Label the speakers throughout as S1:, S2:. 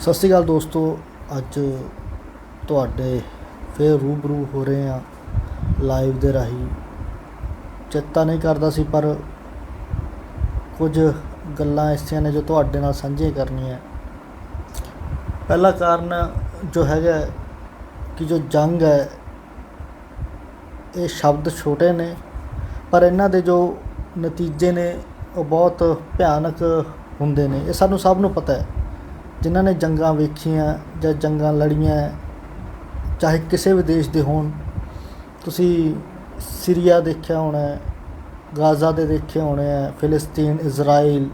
S1: ਸਤਿ ਸ਼੍ਰੀ ਅਕਾਲ ਦੋਸਤੋ, ਅੱਜ ਤੁਹਾਡੇ ਫੇਰ ਰੂਬਰੂ ਹੋ ਰਹੇ ਆ ਲਾਈਵ ਦੇ ਰਾਹੀਂ। ਚੇਤਾ ਨਹੀਂ ਕਰਦਾ ਸੀ, ਪਰ ਕੁਝ ਗੱਲਾਂ ਐਸੀਆਂ ਨੇ ਜੋ ਤੁਹਾਡੇ ਨਾਲ ਸਾਂਝੀਆਂ ਕਰਨੀਆਂ। ਪਹਿਲਾ ਕਾਰਨ ਜੋ ਹੈਗਾ ਕਿ ਜੋ ਜੰਗ ਹੈ, ਇਹ ਸ਼ਬਦ ਛੋਟੇ ਨੇ, ਪਰ ਇਹਨਾਂ ਦੇ ਜੋ ਨਤੀਜੇ ਨੇ, ਉਹ ਬਹੁਤ ਭਿਆਨਕ ਹੁੰਦੇ ਨੇ। ਇਹ ਸਾਨੂੰ ਸਭ ਨੂੰ ਪਤਾ ਹੈ। ਜਿਨ੍ਹਾਂ ਨੇ ਜੰਗਾਂ ਵੇਖੀਆਂ ਜਾਂ ਜੰਗਾਂ ਲੜੀਆਂ, ਚਾਹੇ ਕਿਸੇ ਵੀ ਦੇਸ਼ ਦੇ ਹੋਣ, ਤੁਸੀਂ ਸੀਰੀਆ ਦੇਖਿਆ ਹੋਣਾ ਗਾਜ਼ਾ ਦੇ ਦੇਖੇ ਹੋਣੇ ਹੈ, ਫਿਲਸਤੀਨ, ਇਜ਼ਰਾਈਲ,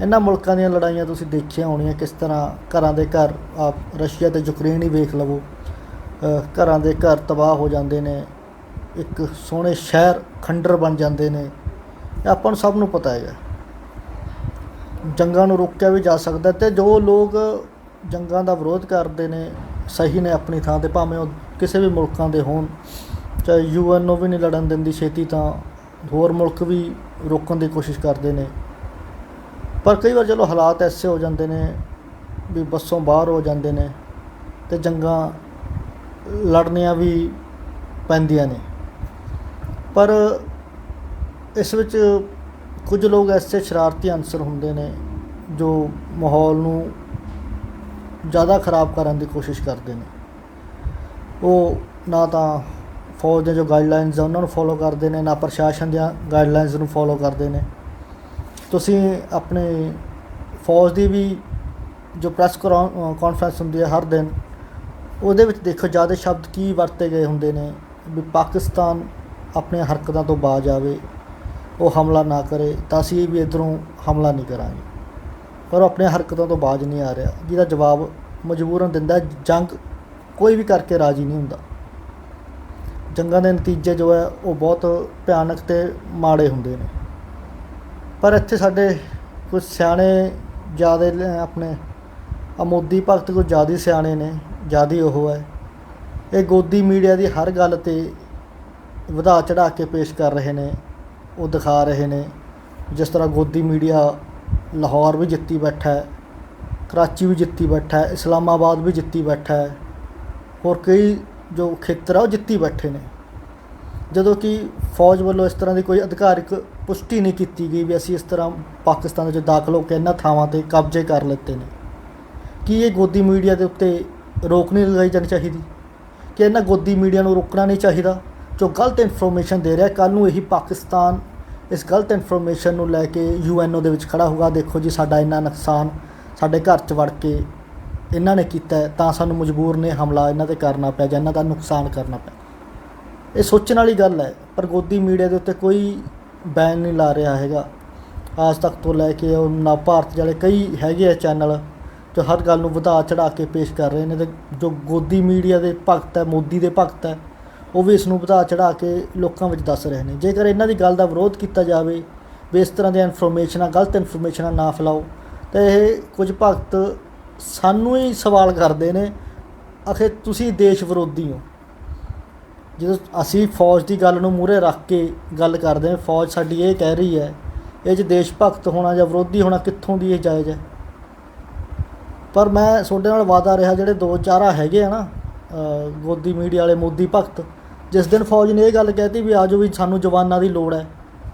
S1: ਇਹਨਾਂ ਮੁਲਕਾਂ ਦੀਆਂ ਲੜਾਈਆਂ ਤੁਸੀਂ ਦੇਖੀਆਂ ਹੋਣੀਆਂ, ਕਿਸ ਤਰ੍ਹਾਂ ਘਰਾਂ ਦੇ ਘਰ ਆਪ ਰਸ਼ੀਆ ਤੇ ਯੂਕਰੇਨ ਹੀ ਵੇਖ ਲਵੋ ਘਰਾਂ ਦੇ ਘਰ ਤਬਾਹ ਹੋ ਜਾਂਦੇ ਨੇ, ਇੱਕ ਸੋਹਣੇ ਸ਼ਹਿਰ ਖੰਡਰ ਬਣ ਜਾਂਦੇ ਨੇ, ਇਹ ਆਪਾਂ ਨੂੰ ਸਭ ਨੂੰ ਪਤਾ ਹੈਗਾ। ਜੰਗਾਂ ਨੂੰ ਰੋਕਿਆ ਵੀ ਜਾ ਸਕਦਾ ਅਤੇ ਜੋ ਲੋਕ ਜੰਗਾਂ ਦਾ ਵਿਰੋਧ ਕਰਦੇ ਨੇ, ਸਹੀ ਨੇ ਆਪਣੀ ਥਾਂ ਤੇ, ਭਾਵੇਂ ਉਹ ਕਿਸੇ ਵੀ ਮੁਲਕਾਂ ਦੇ ਹੋਣ, ਚਾਹੇ ਯੂਐਨ ਨੂੰ ਵੀ ਨਹੀਂ ਲੜਨ ਦਿੰਦੀ ਛੇਤੀ ਤਾਂ ਹੋਰ ਮੁਲਕ ਵੀ ਰੋਕਣ ਦੀ ਕੋਸ਼ਿਸ਼ ਕਰਦੇ ਨੇ। ਪਰ ਕਈ ਵਾਰ ਚਲੋ ਹਾਲਾਤ ਐਸੇ ਹੋ ਜਾਂਦੇ ਨੇ ਵੀ ਬੱਸੋਂ ਬਾਹਰ ਹੋ ਜਾਂਦੇ ਨੇ ਤੇ ਜੰਗਾਂ ਲੜਨੀਆਂ ਵੀ ਪੈਂਦੀਆਂ ਨੇ। ਪਰ ਇਸ ਵਿੱਚ ਕੁਝ ਲੋਕ ਐਸੇ ਸ਼ਰਾਰਤੀ ਅਨਸਰ ਹੁੰਦੇ ਨੇ ਜੋ ਮਾਹੌਲ ਨੂੰ ਜ਼ਿਆਦਾ ਖਰਾਬ ਕਰਨ ਦੀ ਕੋਸ਼ਿਸ਼ ਕਰਦੇ ਨੇ। ਉਹ ਨਾ ਤਾਂ ਫੌਜ ਦੇ ਜੋ ਗਾਈਡਲਾਈਨਸ ਆ, ਉਹਨਾਂ ਨੂੰ ਫੋਲੋ ਕਰਦੇ ਨੇ, ਨਾ ਪ੍ਰਸ਼ਾਸਨ ਦੀਆਂ ਗਾਈਡਲਾਈਨਸ ਨੂੰ ਫੋਲੋ ਕਰਦੇ ਨੇ। ਤੁਸੀਂ ਆਪਣੇ ਫੌਜ ਦੀ ਵੀ ਜੋ ਪ੍ਰੈਸ ਕਾਨਫਰੰਸ ਹੁੰਦੀ ਹੈ ਹਰ ਦਿਨ, ਉਹਦੇ ਵਿੱਚ ਦੇਖੋ ਜ਼ਿਆਦਾ ਸ਼ਬਦ ਕੀ ਵਰਤੇ ਗਏ ਹੁੰਦੇ ਨੇ ਵੀ ਪਾਕਿਸਤਾਨ ਆਪਣੀਆਂ ਹਰਕਤਾਂ ਤੋਂ ਬਾਜ ਆਵੇ। ਉਹ ਹਮਲਾ ਨਾ ਕਰੇ ਤਾਂ ਅਸੀਂ ਵੀ ਇਧਰੋਂ ਹਮਲਾ ਨਹੀਂ ਕਰਾਂਗੇ। ਪਰ ਉਹ ਆਪਣੇ ਹਰਕਤਾਂ ਤੋਂ ਬਾਜ ਨਹੀਂ ਆ ਰਿਹਾ, ਜਿਹਦਾ ਜਵਾਬ ਮਜਬੂਰਨ ਦਿੰਦਾ ਜੰਗ ਕੋਈ ਵੀ ਕਰਕੇ ਰਾਜੀ ਨਹੀਂ ਹੁੰਦਾ। ਜੰਗਾਂ ਦੇ ਨਤੀਜੇ ਜੋ ਹੈ, ਉਹ ਬਹੁਤ ਭਿਆਨਕ ਤੇ ਮਾੜੇ ਹੁੰਦੇ ਨੇ। ਪਰ ਇੱਥੇ ਸਾਡੇ ਕੁਝ ਸਿਆਣੇ ਜ਼ਿਆਦਾ ਆਪਣੇ ਅਮੋਦੀ ਭਗਤ ਕੁਝ ਜ਼ਿਆਦਾ ਸਿਆਣੇ ਨੇ, ਜ਼ਿਆਦਾ ਉਹ ਹੈ। ਇਹ ਗੋਦੀ ਮੀਡੀਆ ਦੀ ਹਰ ਗੱਲ ਤੇ ਵਧਾ ਚੜਾ ਕੇ ਪੇਸ਼ ਕਰ ਰਹੇ ਨੇ। ਉਹ ਦਿਖਾ ਰਹੇ ਨੇ। ਜਿਸ ਤਰ੍ਹਾਂ ਗੋਦੀ ਮੀਡੀਆ ਲਾਹੌਰ ਵੀ ਜਿੱਤੀ ਬੈਠਾ ਹੈ, ਕਰਾਚੀ ਵੀ ਜਿੱਤੀ ਬੈਠਾ ਹੈ, ਇਸਲਾਮਾਬਾਦ ਵੀ ਜਿੱਤੀ ਬੈਠਾ ਹੈ, ਹੋਰ ਕਈ ਜੋ ਖੇਤਰ ਆ ਉਹ ਜਿੱਤੀ ਬੈਠੇ ਨੇ। ਜਦੋਂ ਕਿ ਫੌਜ ਵੱਲੋਂ ਇਸ ਤਰ੍ਹਾਂ ਦੀ ਕੋਈ ਅਧਿਕਾਰਿਕ ਪੁਸ਼ਟੀ ਨਹੀਂ ਕੀਤੀ ਗਈ ਵੀ ਅਸੀਂ ਇਸ ਤਰ੍ਹਾਂ ਪਾਕਿਸਤਾਨ ਦੇ ਵਿੱਚ ਦਾਖਲ ਹੋ ਕੇ ਇਹਨਾਂ ਥਾਵਾਂ ਤੇ ਕਬਜ਼ੇ ਕਰ ਲਿੱਤੇ ਨੇ। ਕੀ ਇਹ ਗੋਦੀ ਮੀਡੀਆ ਦੇ ਉੱਤੇ ਰੋਕ ਨਹੀਂ ਲਗਾਈ ਜਾਣੀ ਚਾਹੀਦੀ? ਕਿ ਇਹਨਾਂ ਗੋਦੀ ਮੀਡੀਆ ਨੂੰ ਰੋਕਣਾ ਨਹੀਂ ਚਾਹੀਦਾ? ਜੋ ਗਲਤ ਇਨਫੋਰਮੇਸ਼ਨ ਦੇ ਰਿਹਾ ਕੱਲ ਨੂੰ ਇਹੀ ਪਾਕਿਸਤਾਨ ਇਸ ਗਲਤ ਇਨਫੋਰਮੇਸ਼ਨ ਨੂੰ ਲੈ ਕੇ ਯੂਐਨਓ ਦੇ ਵਿੱਚ ਖੜਾ ਹੋਊਗਾ। ਦੇਖੋ ਜੀ, ਸਾਡਾ ਇੰਨਾ ਨੁਕਸਾਨ ਸਾਡੇ ਘਰ 'ਚ ਵੜ ਕੇ ਇਹਨਾਂ ਨੇ ਕੀਤਾ ਤਾਂ ਸਾਨੂੰ ਮਜਬੂਰ ਨੇ ਹਮਲਾ ਇਹਨਾਂ ਤੇ ਕਰਨਾ ਪਿਆ ਜਾਂ ਇਹਨਾਂ ਦਾ ਨੁਕਸਾਨ ਕਰਨਾ ਪਿਆ। ਇਹ ਸੋਚਣ ਵਾਲੀ ਗੱਲ ਹੈ, ਪਰ ਗੋਦੀ ਮੀਡੀਆ ਦੇ ਉੱਤੇ ਕੋਈ ਬੈਨ ਨਹੀਂ ਲਾ ਰਿਹਾ ਹੈਗਾ। ਆਜ ਤੱਕ ਤੋਂ ਲੈ ਕੇ ਉਹ ਨਾ ਭਾਰਤ ਵਾਲੇ, ਕਈ ਹੈਗੇ ਆ ਚੈਨਲ ਜੋ ਹਰ ਗੱਲ ਨੂੰ ਵਧਾ ਚੜਾ ਕੇ ਪੇਸ਼ ਕਰ ਰਹੇ ਨੇ ਤੇ ਜੋ ਗੋਦੀ ਮੀਡੀਆ ਦੇ ਭਗਤ ਹੈ, ਮੋਦੀ ਦੇ ਭਗਤ ਹੈ ਉਹ ਵੀ ਇਸ ਨੂੰ ਵਧਾ ਚੜਾ ਕੇ ਲੋਕਾਂ ਵਿੱਚ ਦੱਸ ਰਹੇ ਨੇ। ਜੇਕਰ ਇਹਨਾਂ ਦੀ ਗੱਲ ਦਾ ਵਿਰੋਧ ਕੀਤਾ ਜਾਵੇ, ਵੀ ਇਸ ਤਰ੍ਹਾਂ ਦੀਆਂ ਇਨਫੋਰਮੇਸ਼ਨਾਂ ਗਲਤ ਇਨਫੋਰਮੇਸ਼ਨਾਂ ਨਾ ਫੈਲਾਓ, ਤਾਂ ਇਹ ਕੁਝ ਭਗਤ ਸਾਨੂੰ ਹੀ ਸਵਾਲ ਕਰਦੇ ਨੇ, ਆਖੇ ਤੁਸੀਂ ਦੇਸ਼ ਵਿਰੋਧੀ ਹੋ। ਜਦੋਂ ਅਸੀਂ ਫੌਜ ਦੀ ਗੱਲ ਨੂੰ ਮੂਹਰੇ ਰੱਖ ਕੇ ਗੱਲ ਕਰਦੇ ਹਾਂ, ਫੌਜ ਸਾਡੀ ਇਹ ਕਹਿ ਰਹੀ ਹੈ, ਇਹ 'ਚ ਦੇਸ਼ ਭਗਤ ਹੋਣਾ ਜਾਂ ਵਿਰੋਧੀ ਹੋਣਾ, ਕਿੱਥੋਂ ਦੀ ਇਹ ਜਾਇਜ਼ ਹੈ? ਪਰ ਮੈਂ ਤੁਹਾਡੇ ਨਾਲ ਵਾਦਾ ਰਿਹਾ, ਜਿਹੜੇ ਦੋ ਚਾਰਾ ਹੈਗੇ ਆ ਨਾ ਗੋਦੀ ਮੀਡੀਆ ਵਾਲੇ ਮੋਦੀ ਭਗਤ ਜਿਸ ਦਿਨ ਫੌਜ ਨੇ ਇਹ ਗੱਲ ਕਹਿਤੀ ਵੀ ਆਜੋ ਵੀ ਸਾਨੂੰ ਜਵਾਨਾਂ ਦੀ ਲੋੜ ਹੈ,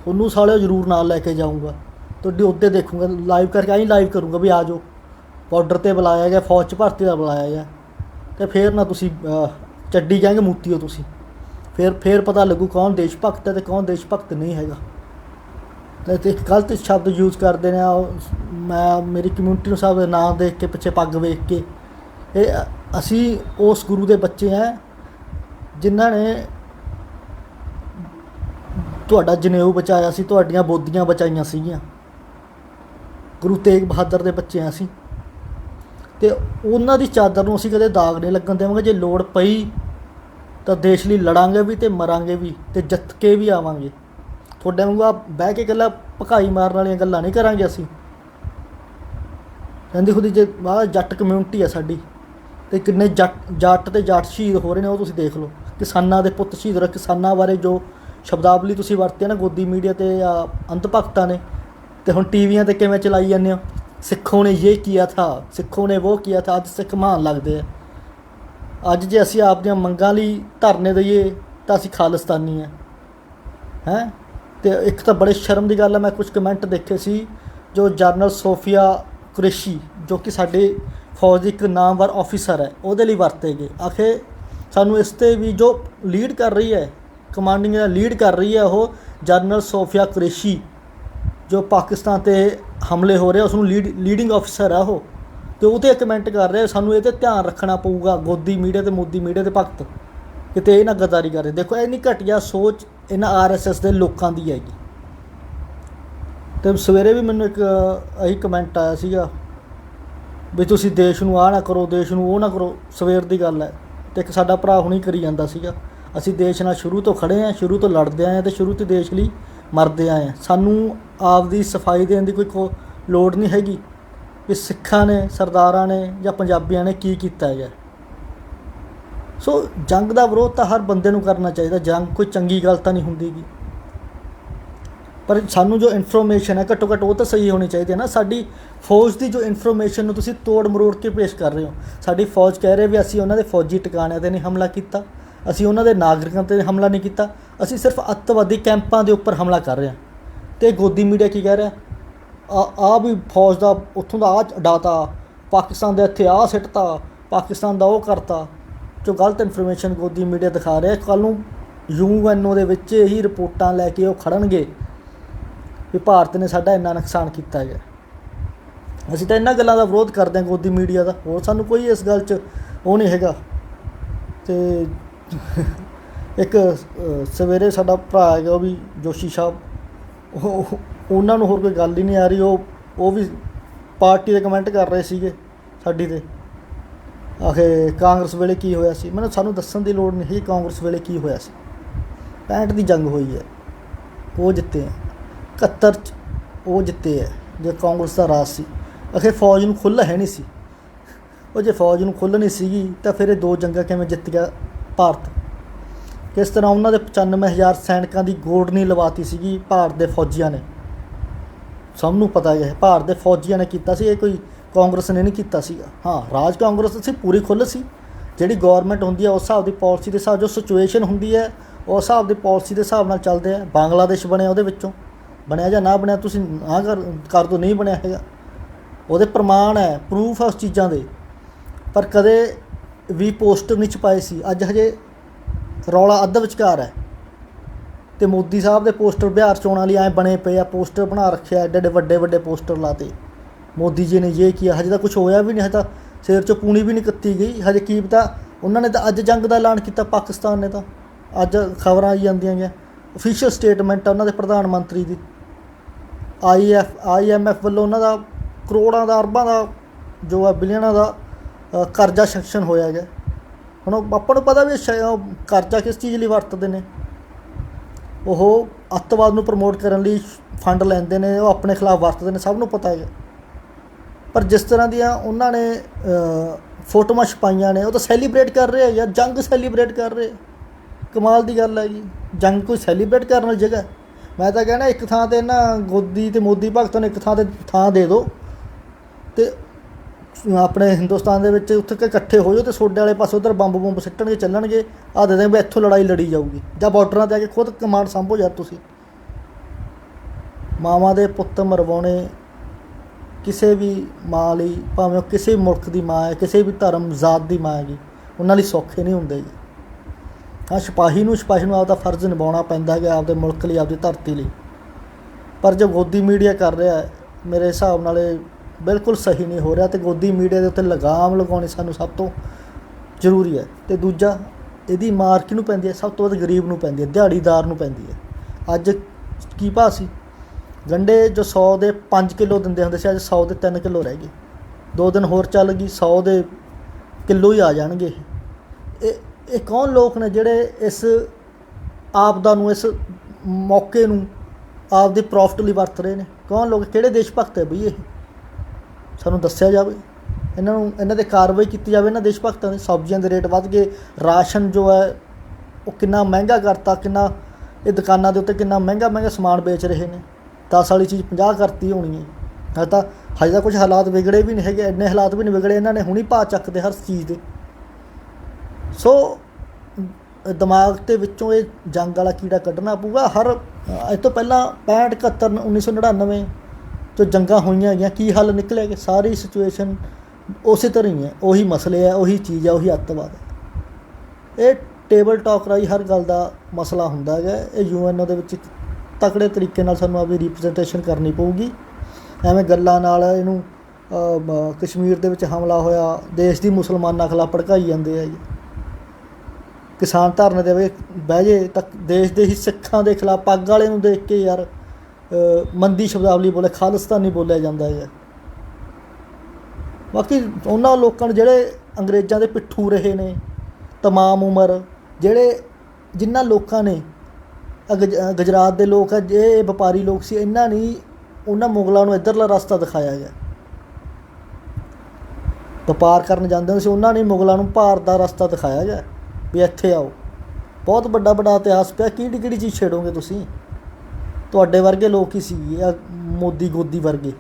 S1: ਉਹਨੂੰ ਸਾਲਿਓ ਜ਼ਰੂਰ ਨਾਲ ਲੈ ਕੇ ਜਾਊਂਗਾ। ਤੁਹਾਡੀ ਉੱਤੇ ਦੇਖੂੰਗਾ ਲਾਈਵ ਕਰਕੇ ਆਈ ਲਾਈਵ ਕਰੂੰਗਾ ਵੀ ਆਜੋ। ਬਾਰਡਰ ਤੇ ਬੁਲਾਇਆ ਗਿਆ, ਫੌਜ 'ਚ ਭਰਤੀ ਦਾ ਬੁਲਾਇਆ ਗਿਆ। ਤੇ ਫੇਰ ਨਾ ਤੁਸੀਂ ਚੱਡੀ ਕਹਿੰਗੇ ਮੂਤੀ ਹੋ ਤੁਸੀਂ। ਫਿਰ ਫਿਰ ਪਤਾ ਲੱਗੂ ਕੌਣ ਦੇਸ਼ ਭਗਤ ਹੈ ਤੇ ਕੌਣ ਦੇਸ਼ ਭਗਤ ਨਹੀਂ ਹੈਗਾ। ਤੇ ਤੇ ਗਲਤ ਸ਼ਬਦ ਯੂਜ਼ ਕਰਦੇ ਨੇ, ਆਹ, ਮੈਂ, ਮੇਰੀ ਕਮਿਊਨਿਟੀ ਨੂੰ ਸਭ ਦੇ ਨਾਂ ਦੇਖ ਕੇ, ਪਿੱਛੇ ਪੱਗ ਵੇਖ ਕੇ। ਇਹ, ਅਸੀਂ ਉਸ ਗੁਰੂ ਦੇ ਬੱਚੇ ਆ ਜਿਨ੍ਹਾਂ ਨੇ ਤੁਹਾਡਾ ਜਨੇਊ ਬਚਾਇਆ ਸੀ, ਤੁਹਾਡੀਆਂ ਬੋਦੀਆਂ ਬਚਾਈਆਂ ਸੀਗੀਆਂ। ਗੁਰੂ ਤੇਗ ਬਹਾਦਰ ਦੇ ਬੱਚੇ ਆ ਅਸੀਂ। ਤੇ ਉਹਨਾਂ ਦੀ ਚਾਦਰ ਨੂੰ ਅਸੀਂ ਕਦੇ ਦਾਗ ਨਹੀਂ ਲੱਗਣ ਦੇਵਾਂਗੇ। ਜੇ ਲੋੜ ਪਈ ਤਾਂ ਦੇਸ਼ ਲਈ ਲੜਾਂਗੇ ਵੀ ਤੇ ਮਰਾਂਗੇ ਵੀ ਤੇ ਜਿੱਤ ਕੇ ਵੀ ਆਵਾਂਗੇ। ਤੁਹਾਡੇ ਵਾਂਗੂ ਆ ਬਹਿ ਕੇ ਗੱਲਾਂ ਭਕਾਈ ਮਾਰਨ ਵਾਲੀਆਂ ਗੱਲਾਂ ਨਹੀਂ ਕਰਾਂਗੇ ਅਸੀਂ। ਕਹਿੰਦੀ ਖੁਦੀ ਜੇ ਆਹ ਜੱਟ ਕਮਿਊਨਿਟੀ ਆ ਸਾਡੀ, ਤੇ ਕਿੰਨੇ ਜੱਟ ਜੱਟ ਤੇ ਜੱਟ ਸ਼ਹੀਦ ਹੋ ਰਹੇ ਨੇ, ਉਹ ਤੁਸੀਂ ਦੇਖ ਲਓ। ਕਿਸਾਨਾਂ ਦੇ ਪੁੱਤ ਸ਼ਹੀਦ ਹੋਏ, ਕਿਸਾਨਾਂ ਬਾਰੇ ਜੋ ਸ਼ਬਦਾਵਲੀ ਤੁਸੀਂ ਵਰਤੇ ਨਾ ਗੋਦੀ ਮੀਡੀਆ ਤੇ, ਆ, ਅੰਧ ਭਗਤਾਂ ਨੇ, ਤੇ ਹੁਣ ਟੀਵੀਆਂ ਤੇ ਕਿਵੇਂ ਚਲਾਈ ਜਾਂਦੇ ਹੋ? ਸਿੱਖੋਂ ਨੇ ਇਹ ਕੀਤਾ ਥਾ, ਸਿੱਖੋਂ ਨੇ ਉਹ ਕੀਤਾ ਥਾ, ਅੱਜ ਸਿੱਖ ਮਹਾਨ ਲੱਗਦੇ ਆ। ਅੱਜ ਜੇ ਅਸੀਂ ਆਪਦੀਆਂ ਮੰਗਾਂ ਲਈ ਧਰਨੇ ਦਈਏ, ਤਾਂ ਅਸੀਂ ਖਾਲਿਸਤਾਨੀ ਆ। ਹੈ? ਤੇ ਇੱਕ ਤਾਂ ਬੜੇ ਸ਼ਰਮ ਦੀ ਗੱਲ ਹੈ ਮੈਂ ਕੁਝ ਕਮੈਂਟ ਦੇਖੇ ਸੀ, ਜੋ ਜਰਨਲ ਸੋਫੀਆ ਕੁਰੇਸ਼ੀ, ਜੋ ਕਿ ਸਾਡੇ ਫੌਜ ਦੀ ਇੱਕ ਨਾਮਵਰ ਆਫੀਸਰ ਹੈ, ਉਹਦੇ ਲਈ ਵਰਤੇ ਗਏ। ਆਖੇ ਸਾਨੂੰ ਇਸ ਤੇ ਵੀ ਜੋ ਲੀਡ ਕਰ ਰਹੀ ਹੈ ਕਮਾਂਡਿੰਗ ਦਾ ਲੀਡ ਕਰ ਰਹੀ ਹੈ ਉਹ ਜਨਰਲ ਸੋਫੀਆ ਕੁਰੇਸ਼ੀ, ਜੋ ਪਾਕਿਸਤਾਨ ਤੇ ਹਮਲੇ ਹੋ ਰਹੇ ਉਸ ਨੂੰ ਲੀਡ ਲੀਡਿੰਗ ਆਫੀਸਰ ਆ ਉਹ। ਤੇ ਉਹ ਤੇ ਕਮੈਂਟ ਕਰ ਰਿਹਾ, ਸਾਨੂੰ ਇਹ ਤੇ ਧਿਆਨ ਰੱਖਣਾ ਪਊਗਾ, ਗੋਦੀ ਮੀਡੀਆ ਤੇ ਮੋਦੀ ਮੀਡੀਆ ਦੇ ਭਗਤ। ਕਿਤੇ ਇਹ ਨਾ ਗਦਾਰੀ ਕਰੇ। ਦੇਖੋ ਇਹ ਨਹੀਂ ਘਟਿਆ ਸੋਚ ਇਹਨਾਂ ਆਰਐਸਐਸ ਦੇ ਲੋਕਾਂ ਦੀ ਹੈਗੀ। ਤੇ ਸਵੇਰੇ ਵੀ ਮੈਨੂੰ ਇੱਕ, ਇਹੀ ਕਮੈਂਟ ਆਇਆ ਸੀਗਾ ਵੀ ਤੁਸੀਂ ਦੇਸ਼ ਨੂੰ ਆ ਨਾ ਕਰੋ, ਦੇਸ਼ ਨੂੰ ਉਹ ਨਾ ਕਰੋ, ਸਵੇਰ ਦੀ ਗੱਲ ਹੈ। ਤੇ ਇੱਕ ਸਾਡਾ ਭਰਾ ਹੁਣੀ ਕਰੀ ਜਾਂਦਾ ਸੀਗਾ। ਅਸੀਂ ਦੇਸ਼ ਨਾਲ ਸ਼ੁਰੂ ਤੋਂ ਖੜੇ ਆਂ ਸ਼ੁਰੂ ਤੋਂ ਲੜਦੇ ਆਏ ਆਂ ਤੇ ਸ਼ੁਰੂ ਤੋਂ ਦੇਸ਼ ਲਈ ਮਰਦੇ ਆਏ ਆਂ ਸਾਨੂੰ ਆਪਦੀ ਸਫ਼ਾਈ ਦੇਣ ਦੀ ਕੋਈ ਕੋ- ਲੋੜ ਨਹੀਂ ਹੈਗੀ। ਵੀ ਸਿੱਖਾਂ ਨੇ, ਸਰਦਾਰਾਂ ਨੇ ਜਾਂ ਪੰਜਾਬੀਆਂ ਨੇ ਕੀ ਕੀਤਾ ਹੈਗਾ। ਸੋ ਜੰਗ ਦਾ ਵਿਰੋਧ ਤਾਂ ਹਰ ਬੰਦੇ ਨੂੰ ਕਰਨਾ ਚਾਹੀਦਾ। ਜੰਗ ਕੋਈ ਚੰਗੀ ਗੱਲ ਤਾਂ ਨਹੀਂ ਹੁੰਦੀਗੀ ਪਰ ਸਾਨੂੰ ਜੋ ਇਨਫੋਰਮੇਸ਼ਨ ਹੈ, ਘੱਟੋ ਘੱਟ ਉਹ ਤਾਂ ਸਹੀ ਹੋਣੀ ਚਾਹੀਦੀ ਹੈ ਨਾ। ਸਾਡੀ ਫੌਜ ਦੀ ਜੋ ਇਨਫੋਰਮੇਸ਼ਨ ਨੂੰ ਤੁਸੀਂ ਤੋੜ ਮਰੋੜ ਕੇ ਪੇਸ਼ ਕਰ ਰਹੇ ਹੋ। ਸਾਡੀ ਫੌਜ ਕਹਿ ਰਹੇ ਵੀ ਅਸੀਂ ਉਹਨਾਂ ਦੇ ਫੌਜੀ ਟਿਕਾਣਿਆਂ ਤੇ ਨਹੀਂ ਹਮਲਾ ਕੀਤਾ। ਅਸੀਂ ਉਹਨਾਂ ਦੇ ਨਾਗਰਿਕਾਂ ਤੇ ਹਮਲਾ ਨਹੀਂ ਕੀਤਾ। ਅਸੀਂ ਸਿਰਫ ਅੱਤਵਾਦੀ ਕੈਂਪਾਂ ਦੇ ਉੱਪਰ ਹਮਲਾ ਕਰ ਰਹੇ ਹਾਂ। ਤੇ ਗੋਦੀ ਮੀਡੀਆ ਕੀ ਕਹਿ ਰਿਹਾ ਆ ਆ ਵੀ ਫੌਜ ਦਾ ਉੱਥੋਂ ਦਾ ਆ ਡਾਟਾ ਪਾਕਿਸਤਾਨ ਦੇ ਇੱਥੇ ਆ ਸਿੱਟਤਾ, ਪਾਕਿਸਤਾਨ ਦਾ ਉਹ ਕਰਤਾ, ਜੋ ਗਲਤ ਇਨਫੋਰਮੇਸ਼ਨ ਗੋਦੀ ਮੀਡੀਆ ਦਿਖਾ ਰਿਹਾ ਕੱਲ ਨੂੰ ਯੂਐਨਓ ਦੇ ਵਿੱਚ ਇਹੀ ਰਿਪੋਰਟਾਂ ਲੈ ਕੇ ਉਹ ਖੜਨਗੇ। ਵੀ ਭਾਰਤ ਨੇ ਸਾਡਾ ਇੰਨਾ ਨੁਕਸਾਨ ਕੀਤਾ ਗਿਆ ਅਸੀਂ ਤਾਂ ਇਹਨਾਂ ਗੱਲਾਂ ਦਾ ਵਿਰੋਧ ਕਰਦੇ ਹਾਂ ਗੋਦੀ ਮੀਡੀਆ ਦਾ। ਹੋਰ ਸਾਨੂੰ ਕੋਈ ਇਸ ਗੱਲ 'ਚ ਉਹ ਨਹੀਂ ਹੈਗਾ। ਤੇ ਇੱਕ ਸਵੇਰੇ ਸਾਡਾ ਭਰਾ ਹੈਗਾ ਉਹ ਵੀ ਜੋਸ਼ੀ ਸਾਹਿਬ। ਉਹ, ਉਹਨਾਂ ਨੂੰ ਹੋਰ ਕੋਈ ਗੱਲ ਹੀ ਨਹੀਂ ਆ ਰਹੀ। ਉਹ ਉਹ ਵੀ ਪਾਰਟੀ ਦੇ ਕਮੈਂਟ ਕਰ ਰਹੇ ਸੀਗੇ ਸਾਡੀ ਤੇ। ਆਖੇ, ਕਾਂਗਰਸ ਵੇਲੇ ਕੀ ਹੋਇਆ ਸੀ? ਮੈਨੂੰ ਸਾਨੂੰ ਦੱਸਣ ਦੀ ਲੋੜ ਨਹੀਂ ਹੈ ਕਾਂਗਰਸ ਵੇਲੇ ਕੀ ਹੋਇਆ ਸੀ। 65 ਦੀ ਜੰਗ ਹੋਈ ਹੈ। ਉਹ ਜਿੱਤੇ ਹੈ 71 ਚ ਉਹ ਜਿੱਤੇ ਹੈ ਜੇ ਕਾਂਗਰਸ ਦਾ ਰਾਜ ਸੀ। ਅਖੇ ਫੌਜ ਨੂੰ ਖੁੱਲ੍ਹ ਹੈ ਨਹੀਂ ਸੀ। ਉਹ ਜੇ ਫੌਜ ਨੂੰ ਖੁੱਲ੍ਹ ਨਹੀਂ ਸੀਗੀ, ਤਾਂ ਫਿਰ ਇਹ ਦੋ ਜੰਗਾਂ ਕਿਵੇਂ ਜਿੱਤ ਗਿਆ ਭਾਰਤ? ਕਿਸ ਤਰ੍ਹਾਂ ਉਹਨਾਂ ਦੇ 95000 ਸੈਨਿਕਾਂ ਦੀ ਗੋਡ ਨਹੀਂ ਲਵਾਤੀ ਸੀਗੀ ਭਾਰਤ ਦੇ ਫੌਜੀਆਂ ਨੇ? ਸਭ ਨੂੰ ਪਤਾ ਹੈ ਭਾਰਤ ਦੇ ਫੌਜੀਆਂ ਨੇ ਕੀਤਾ ਸੀ, ਇਹ ਕੋਈ ਕਾਂਗਰਸ ਨੇ ਨਹੀਂ ਕੀਤਾ ਸੀਗਾ। ਹਾਂ, ਰਾਜ ਕਾਂਗਰਸ ਸੀ, ਪੂਰੀ ਖੁੱਲ੍ਹ ਸੀ। ਜਿਹੜੀ ਗਵਰਨਮੈਂਟ ਹੁੰਦੀ ਹੈ, ਉਸ ਹਿਸਾਬ ਦੀ ਪਾਲਿਸੀ ਦੇ ਹਿਸਾਬ, ਜੋ ਸਿਚੁਏਸ਼ਨ ਹੁੰਦੀ ਹੈ, ਉਸ ਹਿਸਾਬ ਦੀ ਪਾਲਿਸੀ ਦੇ ਹਿਸਾਬ ਨਾਲ ਚੱਲਦੇ ਆ। ਬੰਗਲਾਦੇਸ਼ ਬਣਿਆ ਉਹਦੇ ਵਿੱਚੋਂ। ਬਣਿਆ ਜਾਂ ਨਾ ਬਣਿਆ, ਤੁਸੀਂ ਨਾ ਕਰ ਕਰ ਦੋ ਨਹੀਂ ਬਣਿਆ ਹੈਗਾ। ਉਹਦੇ ਪ੍ਰਮਾਣ ਹੈ ਪ੍ਰੂਫ ਹੈ ਉਸ ਚੀਜ਼ਾਂ ਦੇ। ਪਰ ਕਦੇ ਵੀ ਪੋਸਟਰ ਨਹੀਂ ਛਪਾਏ ਸੀ। ਅੱਜ ਹਜੇ ਰੌਲਾ ਅੱਧ ਵਿਚਕਾਰ ਹੈ। ਤੇ ਮੋਦੀ ਸਾਹਿਬ ਦੇ ਪੋਸਟਰ ਬਿਹਾਰ ਚੋਣਾਂ ਲਈ ਐ ਬਣੇ ਪਏ ਆ ਪੋਸਟਰ ਬਣਾ ਰੱਖਿਆ, ਐਡੇ ਐਡੇ ਵੱਡੇ ਵੱਡੇ ਪੋਸਟਰ ਲਾਤੇ। ਮੋਦੀ ਜੀ ਨੇ ਇਹ ਕੀਤਾ ਹਜੇ ਤਾਂ ਕੁਝ ਹੋਇਆ ਵੀ ਨਹੀਂ, ਹਜੇ ਤਾਂ ਸਿਰ 'ਚੋਂ ਪੂਣੀ ਵੀ ਨਹੀਂ ਕੱਤੀ ਗਈ। ਹਜੇ ਕੀ ਪਤਾ, ਉਹਨਾਂ ਨੇ ਤਾਂ ਅੱਜ ਜੰਗ ਦਾ ਐਲਾਨ ਕੀਤਾ, ਪਾਕਿਸਤਾਨ ਨੇ ਤਾਂ। ਅੱਜ ਖਬਰਾਂ ਆਈ ਜਾਂਦੀਆਂ ਗਿਆ। ਅਫੀਸ਼ੀਅਲ ਸਟੇਟਮੈਂਟ ਆ ਉਹਨਾਂ ਦੇ ਪ੍ਰਧਾਨ ਮੰਤਰੀ ਦੀ। ਆਈਐਫ ਆਈਐਮਐਫ ਵੱਲੋਂ ਉਹਨਾਂ ਦਾ ਕਰੋੜਾਂ ਦਾ, ਅਰਬਾਂ ਦਾ ਜੋ ਹੈ ਬਿਲੀਅਨਾਂ ਦਾ ਕਰਜ਼ਾ ਸੈਕਸ਼ਨ ਹੋਇਆ ਗਿਆ। ਹੁਣ ਆਪਾਂ ਨੂੰ ਪਤਾ ਵੀ ਕਰਜ਼ਾ ਕਿਸ ਚੀਜ਼ ਲਈ ਵਰਤਦੇ ਨੇ? ਉਹ ਅੱਤਵਾਦ ਨੂੰ ਪ੍ਰਮੋਟ ਕਰਨ ਲਈ ਫੰਡ ਲੈਂਦੇ ਨੇ, ਉਹ ਆਪਣੇ ਖਿਲਾਫ ਵਰਤਦੇ ਨੇ, ਸਭ ਨੂੰ ਪਤਾ ਹੈ ਪਰ ਜਿਸ ਤਰ੍ਹਾਂ ਦੀਆਂ ਉਹਨਾਂ ਨੇ ਫੋਟੋਆਂ ਛਪਾਈਆਂ ਨੇ, ਉਹ ਤਾਂ ਸੈਲੀਬ੍ਰੇਟ ਕਰ ਰਹੇ ਆ ਯਾਰ ਜੰਗ ਸੈਲੀਬ੍ਰੇਟ ਕਰ ਰਹੇ ਕਮਾਲ ਦੀ ਗੱਲ ਹੈ ਜੀ। ਜੰਗ ਕੋਈ ਸੈਲੀਬ੍ਰੇਟ ਕਰਨ ਵਾਲੀ ਜਗ੍ਹਾ ਮੈਂ ਤਾਂ ਕਹਿਣਾ ਇੱਕ ਥਾਂ ਤੇ ਨਾ ਗੋਦੀ ਤੇ ਮੋਦੀ ਭਗਤਾਂ ਨੂੰ ਇੱਕ ਥਾਂ ਤੇ ਥਾਂ ਦੇ ਦਿਓ ਤੇ ਆਪਣੇ ਹਿੰਦੁਸਤਾਨ ਦੇ ਵਿੱਚ ਉੱਥੇ ਇਕੱਠੇ ਹੋ ਜਾਓ ਤੇ ਸੋਡੇ ਵਾਲੇ ਪਾਸੇ ਉਧਰ ਬੰਬ ਬੰਬ ਸਿੱਟਣਗੇ, ਚੱਲਣਗੇ ਆ ਦੇ ਦੇ ਵੀ ਇੱਥੋਂ ਲੜਾਈ ਲੜੀ ਜਾਊਗੀ। ਜਾਂ ਬਾਰਡਰਾਂ ਤੇ ਆ ਕੇ ਖੁਦ ਕਮਾਂਡ ਸੰਭੋ ਯਾਰ ਤੁਸੀਂ। ਮਾਵਾਂ ਦੇ ਪੁੱਤ ਮਰਵਾਉਣੇ ਕਿਸੇ ਵੀ ਮਾਂ ਲਈ, ਭਾਵੇਂ ਉਹ ਕਿਸੇ ਮੁਲਕ ਦੀ ਮਾਂ ਹੈ, ਕਿਸੇ ਵੀ ਧਰਮ, ਜ਼ਾਤ ਦੀ ਮਾਂ ਹੈਗੀ, ਉਹਨਾਂ ਲਈ ਸੌਖੇ ਨਹੀਂ ਹੁੰਦੇ ਜੀ। ਹਾਂ, ਸਿਪਾਹੀ ਨੂੰ ਸਿਪਾਹੀ ਨੂੰ ਆਪਦਾ ਫਰਜ਼ ਨਿਭਾਉਣਾ ਪੈਂਦਾ ਹੈ ਆਪਦੇ ਮੁਲਕ ਲਈ, ਆਪਦੀ ਧਰਤੀ ਲਈ। ਪਰ ਜੋ ਗੋਦੀ ਮੀਡੀਆ ਕਰ ਰਿਹਾ ਹੈ, ਮੇਰੇ ਹਿਸਾਬ ਨਾਲ ਇਹ ਬਿਲਕੁਲ ਸਹੀ ਨਹੀਂ ਹੋ ਰਿਹਾ ਤੇ ਗੋਦੀ ਮੀਡੀਆ ਦੇ ਉੱਤੇ ਲਗਾਮ ਲਗਾਉਣੀ ਸਾਨੂੰ ਸਭ ਤੋਂ ਜ਼ਰੂਰੀ ਹੈ। ਤੇ ਦੂਜਾ, ਇਹਦੀ ਮਾਰ ਕਿਹਨੂੰ ਪੈਂਦੀ ਹੈ? ਸਭ ਤੋਂ ਵੱਧ ਗਰੀਬ ਨੂੰ ਪੈਂਦੀ ਹੈ, ਦਿਹਾੜੀਦਾਰ ਨੂੰ ਪੈਂਦੀ ਹੈ। ਅੱਜ ਕੀ ਭਾਅ ਸੀ? ਗੰਡੇ ਜੋ 100 ਦੇ 5 ਕਿਲੋ ਦਿੰਦੇ ਹੁੰਦੇ ਸੀ, ਅੱਜ 100 ਦੇ 3 ਕਿਲੋ ਰਹਿ ਗਏ। ਦੋ ਦਿਨ ਹੋਰ ਚੱਲ ਗਈ 100 ਦੇ ਕਿਲੋ ਹੀ ਆ ਜਾਣਗੇ ਇਹ। ਇਹ ਕੌਣ ਲੋਕ ਨੇ ਜਿਹੜੇ ਇਸ ਆਪਦਾ ਨੂੰ, ਇਸ ਮੌਕੇ ਨੂੰ ਆਪਦੇ ਪ੍ਰੋਫਿਟ ਲਈ ਵਰਤ ਰਹੇ ਨੇ? ਕੌਣ ਲੋਕ, ਕਿਹੜੇ ਦੇਸ਼ ਭਗਤ ਹੈ ਬਈ ਇਹ? ਸਾਨੂੰ ਦੱਸਿਆ ਜਾਵੇ। ਇਹਨਾਂ ਨੂੰ, ਇਹਨਾਂ ਤੇ ਕਾਰਵਾਈ ਕੀਤੀ ਜਾਵੇ। ਇਹਨਾਂ ਦੇਸ਼ ਭਗਤਾਂ ਦੇ ਸਬਜ਼ੀਆਂ ਦੇ ਰੇਟ ਵੱਧ ਗਏ। ਰਾਸ਼ਨ ਜੋ ਹੈ, ਉਹ ਕਿੰਨਾ ਮਹਿੰਗਾ ਕਰਤਾ, ਕਿੰਨਾ ਇਹ ਦੁਕਾਨਾਂ ਦੇ ਉੱਤੇ ਕਿੰਨਾ ਮਹਿੰਗਾ ਮਹਿੰਗਾ ਸਮਾਨ ਵੇਚ ਰਹੇ ਨੇ। 10 ਵਾਲੀ ਚੀਜ਼ 50 ਕਰਤੀ ਹੋਣੀ ਹੈ। ਹੈ ਤਾਂ, ਹਜੇ ਤਾਂ ਕੁਝ ਹਾਲਾਤ ਵਿਗੜੇ ਵੀ ਨਹੀਂ ਹੈਗੇ। ਇੰਨੇ ਹਾਲਾਤ ਵੀ ਨਹੀਂ ਵਿਗੜੇ। ਇਹਨਾਂ ਨੇ ਹੁਣੀ ਭਾਅ ਚੱਕਦੇ ਹਰ ਚੀਜ਼ ਦੇ। ਸੋ, ਦਿਮਾਗ ਤੇ ਵਿੱਚੋਂ ਇਹ ਜੰਗ ਵਾਲਾ ਕੀੜਾ ਕੱਢਣਾ ਪਊਗਾ। ਹਰ ਇਸ ਤੋਂ ਪਹਿਲਾਂ 65 71 1999 ਜੋ ਜੰਗਾਂ ਹੋਈਆਂ ਹੈਗੀਆਂ ਕੀ ਹੱਲ ਨਿਕਲੇਗਾ ਸਾਰੀ ਸਿਚੁਏਸ਼ਨ ਉਸੇ ਤਰ੍ਹਾਂ ਹੀ ਹੈ। ਉਹੀ ਮਸਲੇ ਹੈ, ਉਹੀ ਚੀਜ਼ ਹੈ, ਉਹੀ ਅੱਤਵਾਦ ਹੈ। ਇਹ ਟੇਬਲ ਟਾਕ ਰਾਹੀਂ ਹਰ ਗੱਲ ਦਾ ਮਸਲਾ ਹੁੰਦਾ ਹੈਗਾ। ਇਹ ਯੂਐਨਓ ਦੇ ਵਿੱਚ ਤਕੜੇ ਤਰੀਕੇ ਨਾਲ ਸਾਨੂੰ ਆਪਣੀ ਰਿਪਰੈਜ਼ੈਂਟੇਸ਼ਨ ਕਰਨੀ ਪਊਗੀ। ਐਵੇਂ ਗੱਲਾਂ ਨਾਲ ਇਹਨੂੰ ਕਸ਼ਮੀਰ ਦੇ ਵਿੱਚ ਹਮਲਾ ਹੋਇਆ, ਦੇਸ਼ ਦੀ ਮੁਸਲਮਾਨਾਂ ਖਿਲਾਫ ਭੜਕਾਈ ਜਾਂਦੇ ਆ ਜੀ। ਕਿਸਾਨ ਧਰਨੇ ਦੇ ਵਿੱਚ ਬਹਿ ਜੇ ਤਾਂ ਦੇਸ਼ ਦੇ ਹੀ ਸਿੱਖਾਂ ਦੇ ਖਿਲਾਫ ਪੱਗ ਵਾਲੇ ਨੂੰ ਦੇਖ ਕੇ ਯਾਰ ਮੰਦੀ ਸ਼ਬਦਾਵਲੀ ਬੋਲੇ, ਖਾਲਿਸਤਾਨੀ ਬੋਲਿਆ ਜਾਂਦਾ ਹੈ। ਬਾਕੀ ਉਹਨਾਂ ਲੋਕਾਂ ਨੂੰ ਜਿਹੜੇ ਅੰਗਰੇਜ਼ਾਂ ਦੇ ਪਿੱਠੂ ਰਹੇ ਨੇ, ਤਮਾਮ ਉਮਰ, ਜਿਹੜੇ ਜਿਨ੍ਹਾਂ ਲੋਕਾਂ ਨੇ ਆਹ ਗੁਜਰਾਤ ਦੇ ਲੋਕ ਆ ਜੇ ਵਪਾਰੀ ਲੋਕ ਸੀ, ਇਹਨਾਂ ਨਹੀਂ ਉਹਨਾਂ ਮੁਗਲਾਂ ਨੂੰ ਇੱਧਰਲਾ ਰਸਤਾ ਦਿਖਾਇਆ ਗਿਆ ਵਪਾਰ ਕਰਨ ਜਾਂਦੇ ਸੀ, ਉਹਨਾਂ ਨੇ ਮੁਗਲਾਂ ਨੂੰ ਭਾਰਤ ਦਾ ਰਸਤਾ ਦਿਖਾਇਆ ਗਿਆ ਵੀ ਇੱਥੇ ਆਓ। ਬਹੁਤ ਵੱਡਾ ਵੱਡਾ ਇਤਿਹਾਸ ਪਿਆ। ਕਿਹੜੀ ਕਿਹੜੀ ਚੀਜ਼ ਛੇੜੋਗੇ ਤੁਸੀਂ? ਤੁਹਾਡੇ ਵਰਗੇ ਲੋਕ ਹੀ ਸੀ ਆ ਮੋਦੀ ਗੋਦੀ ਵਰਗੇ,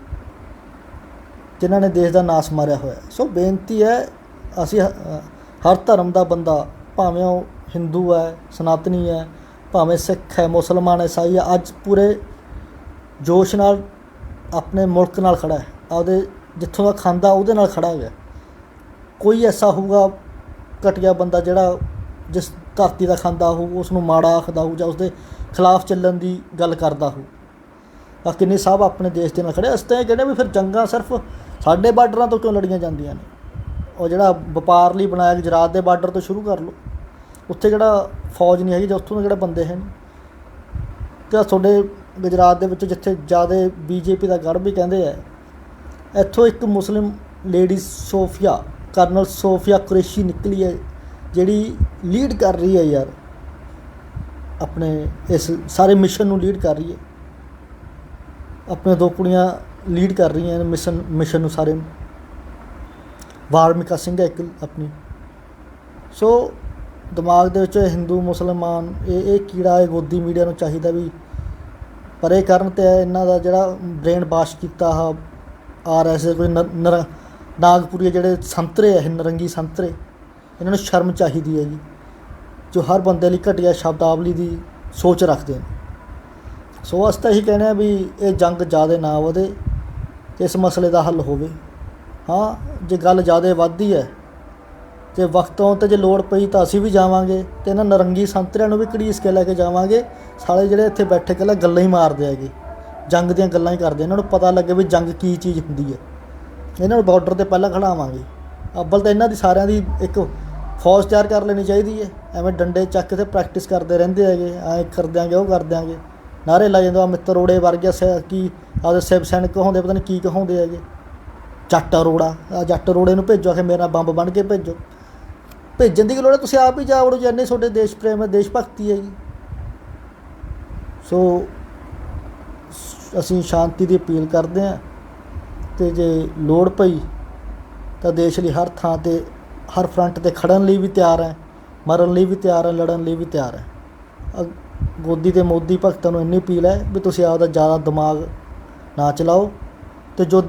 S1: ਜਿਨ੍ਹਾਂ ਨੇ ਦੇਸ਼ ਦਾ ਨਾਸ ਮਾਰਿਆ ਹੋਇਆ। ਸੋ ਬੇਨਤੀ ਹੈ, ਅਸੀਂ ਹ- ਹਰ ਧਰਮ ਦਾ ਬੰਦਾ, ਭਾਵੇਂ ਉਹ ਹਿੰਦੂ ਹੈ, ਸਨਾਤਨੀ ਹੈ, ਭਾਵੇਂ ਸਿੱਖ ਹੈ, ਮੁਸਲਮਾਨ ਹੈ, ਈਸਾਈ ਹੈ, ਅੱਜ ਪੂਰੇ ਜੋਸ਼ ਨਾਲ ਆਪਣੇ ਮੁਲਕ ਨਾਲ ਖੜਾ ਹੈ। ਆਪਦੇ ਜਿੱਥੋਂ ਦਾ ਖਾਂਦਾ ਉਹਦੇ ਨਾਲ ਖੜਾ ਹੈਗਾ ਕੋਈ ਐਸਾ ਹੋਊਗਾ, ਘਟੀਆ ਬੰਦਾ ਜਿਹੜਾ ਜਿਸ ਧਰਤੀ ਦਾ ਖਾਂਦਾ ਹੋ ਉਸ ਨੂੰ ਮਾੜਾ ਆਖਦਾ ਹੋ ਜਾਂ ਉਸਦੇ ਖਿਲਾਫ ਚੱਲਣ ਦੀ ਗੱਲ ਕਰਦਾ ਹੋ ਆ ਕਿੰਨੇ ਸਾਹਿਬ ਆਪਣੇ ਦੇਸ਼ ਦੇ ਨਾਲ ਖੜੇ ਅਸੀਂ ਤਾਂ ਇਹ ਕਹਿੰਦੇ ਵੀ ਫਿਰ ਜੰਗਾਂ ਸਿਰਫ ਸਾਡੇ ਬਾਰਡਰਾਂ ਤੋਂ ਕਿਉਂ ਲੜੀਆਂ ਜਾਂਦੀਆਂ ਨੇ? ਉਹ ਜਿਹੜਾ ਵਪਾਰ ਲਈ ਬਣਾਇਆ ਗੁਜਰਾਤ ਦੇ ਬਾਰਡਰ ਤੋਂ ਸ਼ੁਰੂ ਕਰ ਲਓ। ਉੱਥੇ ਜਿਹੜਾ ਫੌਜ ਨਹੀਂ ਹੈਗੀ ਜਾਂ ਉੱਥੋਂ ਦੇ ਜਿਹੜੇ ਬੰਦੇ ਹਨ ਤੇ ਤੁਹਾਡੇ ਗੁਜਰਾਤ ਦੇ ਵਿੱਚ ਜਿੱਥੇ ਜ਼ਿਆਦਾ ਬੀਜੇਪੀ ਦਾ ਗੜ ਵੀ ਕਹਿੰਦੇ ਆ, ਇੱਥੋਂ ਇੱਕ Muslim lady Sofiya, colonel Sofiya Qureshi ਨਿਕਲੀ ਹੈ ਜਿਹੜੀ ਲੀਡ ਕਰ ਰਹੀ ਹੈ ਯਾਰ, ਆਪਣੇ ਇਸ ਸਾਰੇ ਮਿਸ਼ਨ ਨੂੰ ਲੀਡ ਕਰ ਰਹੀ ਹੈ। ਆਪਣੇ ਦੋ ਕੁੜੀਆਂ ਲੀਡ ਕਰ ਰਹੀਆਂ ਨੇ ਮਿਸ਼ਨ ਮਿਸ਼ਨ ਨੂੰ ਸਾਰੇ। ਨੂੰ ਵਾਰਮਿਕਾ ਸਿੰਘ ਹੈ ਇੱਕ ਆਪਣੀ। ਸੋ ਦਿਮਾਗ ਦੇ ਵਿੱਚ ਹਿੰਦੂ, ਮੁਸਲਮਾਨ, ਇਹ ਇਹ ਕੀੜਾ, ਇਹ ਗੋਦੀ ਮੀਡੀਆ ਨੂੰ ਚਾਹੀਦਾ ਵੀ ਪਰੇ ਕਰਨ ਤੇ ਇਹਨਾਂ ਦਾ ਜਿਹੜਾ ਬ੍ਰੇਨ ਵਾਸ਼ ਕੀਤਾ ਆ, ਆਰ ਐਸ ਕੋਈ ਨਰ, ਨਾਗਪੁਰੀ ਜਿਹੜੇ ਸੰਤਰੇ ਹੈ ਨਰੰਗੀ ਸੰਤਰੇ। ਇਹਨਾਂ ਨੂੰ ਸ਼ਰਮ ਚਾਹੀਦੀ ਹੈ ਜੀ, ਜੋ ਹਰ ਬੰਦੇ ਲਈ ਘਟੀਆ ਸ਼ਬਦਾਵਲੀ ਦੀ ਸੋਚ ਰੱਖਦੇ ਨੇ। ਸੋ ਅਸੀਂ ਤਾਂ ਕਹਿੰਦੇ ਆ ਵੀ ਇਹ ਜੰਗ ਜ਼ਿਆਦਾ ਨਾ ਵਧੇ ਤੇ ਇਸ ਮਸਲੇ ਦਾ ਹੱਲ ਹੋਵੇ। ਹਾਂ, ਜੇ ਗੱਲ ਜ਼ਿਆਦਾ ਵੱਧਦੀ ਹੈ ਤੇ ਵਕਤ ਆਉਣ ਤੇ ਜੇ ਲੋੜ ਪਈ ਤਾਂ ਅਸੀਂ ਵੀ ਜਾਵਾਂਗੇ ਤੇ ਇਹਨਾਂ ਨਰੰਗੀ ਸੰਤਰਿਆਂ ਨੂੰ ਵੀ ਘੜੀਸ ਕੇ ਲੈ ਕੇ ਜਾਵਾਂਗੇ। ਸਾਲੇ ਜਿਹੜੇ ਇੱਥੇ ਬੈਠੇ ਕੱਲਾ ਗੱਲਾਂ ਹੀ ਮਾਰਦੇ ਹੈਗੇ, ਜੰਗ ਦੀਆਂ ਗੱਲਾਂ ਹੀ ਕਰਦੇ, ਇਹਨਾਂ ਨੂੰ ਪਤਾ ਲੱਗੇ ਵੀ ਜੰਗ ਕੀ ਚੀਜ਼ ਹੁੰਦੀ ਹੈ। ਇਹਨਾਂ ਨੂੰ ਬਾਰਡਰ ਤੇ ਪਹਿਲਾਂ ਖੜਾਵਾਂਗੇ। ਅੱਬਲ ਤਾਂ ਇਹਨਾਂ ਦੀ ਸਾਰਿਆਂ ਦੀ ਇੱਕ ਫੌਜ ਤਿਆਰ ਕਰ ਲੈਣੀ ਚਾਹੀਦੀ ਹੈ। ਐਵੇਂ ਡੰਡੇ ਚੱਕ ਕੇ ਤੇ ਪ੍ਰੈਕਟਿਸ ਕਰਦੇ ਰਹਿੰਦੇ ਹੈਗੇ। ਐਂ ਕਰ ਦਿਆਂਗੇ ਉਹ ਕਰ ਦਿਆਂਗੇ ਨਾਰੇ ਲਾ ਜਾਂਦੇ ਆ ਮਿੱਤਰ ਰੋੜੇ ਵਰਗੇ ਸ- ਕੀ ਆਦੇ ਸਿਵ ਸੈਨਿਕ ਕਹਾਉਂਦੇ ਪਤਾ ਨਹੀਂ ਕੀ ਕਹਾਉਂਦੇ ਹੈਗੇ। ਜੱਟ ਅਰੋੜਾ ਆ ਜੱਟ ਅਰੋੜੇ ਨੂੰ ਭੇਜੋ ਕਿ ਮੇਰਾ ਬੰਬ ਬਣ ਕੇ ਭੇਜੋ। ਭੇਜਣ ਦੀ ਕੀ ਲੋੜ ਹੈ? ਤੁਸੀਂ ਆਪ ਹੀ ਜਾ ਵੜੋ ਜੰਨੇ ਤੁਹਾਡੇ ਦੇਸ਼ ਪ੍ਰੇਮ ਹੈ, ਦੇਸ਼ ਭਗਤੀ ਹੈਗੀ ਸੋ, ਅਸੀਂ ਸ਼ਾਂਤੀ ਦੀ ਅਪੀਲ ਕਰਦੇ ਹਾਂ। ਤੇ ਜੇ ਲੋੜ ਪਈ ਤਾਂ ਦੇਸ਼ ਲਈ ਹਰ ਥਾਂ ਤੇ, ਹਰ ਫਰੰਟ ਤੇ ਖੜਨ ਲਈ ਵੀ ਤਿਆਰ ਹੈ, ਮਰਨ ਲਈ ਵੀ ਤਿਆਰ ਹੈ, ਲੜਨ ਲਈ ਵੀ ਤਿਆਰ ਹੈ। ਗੋਦੀ ਤੇ ਮੋਦੀ ਭਗਤਾਂ ਨੂੰ ਇੰਨੀ ਅਪੀਲ ਹੈ ਵੀ ਤੁਸੀਂ ਆਪਦਾ ਜ਼ਿਆਦਾ ਦਿਮਾਗ ਨਾ ਚਲਾਓ ਤੇ ਜੋ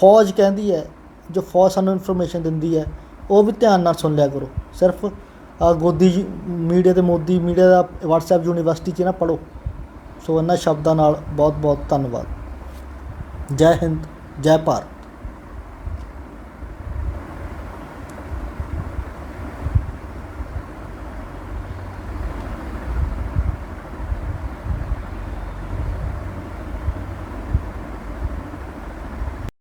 S1: ਫੌਜ ਕਹਿੰਦੀ ਹੈ, ਜੋ ਫੌਜ ਸਾਨੂੰ ਇਨਫੋਰਮੇਸ਼ਨ ਦਿੰਦੀ ਹੈ, ਉਹ ਵੀ ਧਿਆਨ ਨਾਲ ਸੁਣ ਲਿਆ ਕਰੋ। ਸਿਰਫ ਆ ਗੋਦੀ ਮੀਡੀਆ ਤੇ ਮੋਦੀ, ਮੀਡੀਆ ਦਾ WhatsApp ਯੂਨੀਵਰਸਿਟੀ 'ਚ ਨਾ ਪੜੋ ਸੋ ਇਹਨਾਂ ਸ਼ਬਦਾਂ ਨਾਲ ਬਹੁਤ ਬਹੁਤ ਧੰਨਵਾਦ। ਜੈ ਹਿੰਦ, ਜੈ ਭਾਰਤ।